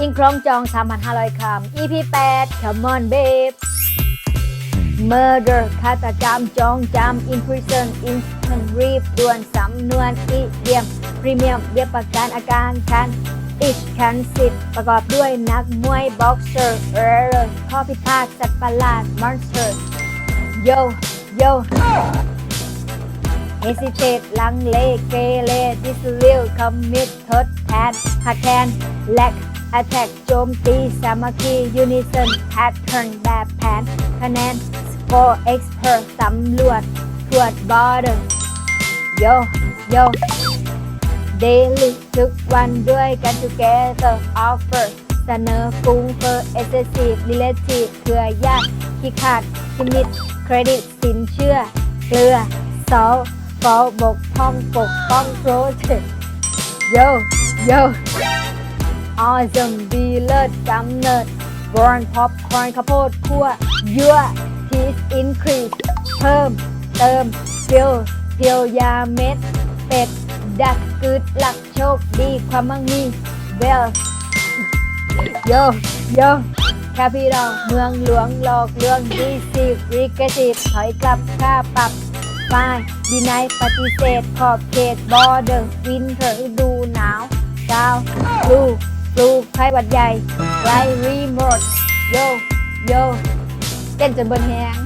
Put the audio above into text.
อิงครองจอง 3,500 คำ EP 8 Come on babe Murder ฆาตกรรมจองจำ In prison instant รีบด่วนสำนวนอีเดียม พรีเมียมเรียบประกันอาการคัน Each can sit ประกอบด้วยนักมวยบ็อกเซอร์เออข้อพิพาทสัตว์ประหลาด Monster Yo Yo hesitate ลังเลเกเร disreal commit ทดแทนหักแทน lack attack โจมตีสามัคคี unison pattern แบบแผนคะแนน score expert สำรวจตรวจ border yo yo daily ทุกวันด้วยกัน together offer เสนอฟุ้งเฟอ excessive relative เครือญาติขี้ขาดคิมิต credit สินเชื่อ เกลือซอลฟอลบกพร่องปกป้องโปรเจกต์ yo yo awesome ดีเลิศกำเนิด born popcorn ข้าวโพดคั่วยั่ว cheese increase เพิ่ม เติม fill เพียวยาเม็ด เป็ด ดักกึดหลักโชคดีความมั่งมี well โยโยแคปิตอลเมืองหลวงหลอกลวงดีซีริกซีถอยกลับค่าปรับฝ่ายดีไนปฏิเสธขอบเขตบอเดอร์วินเทอร์ดูหนาวดาวฟ ลูกไข่หวัดใหญ่ไรรีโมทโยโยเต้นจนเบิร์นแหง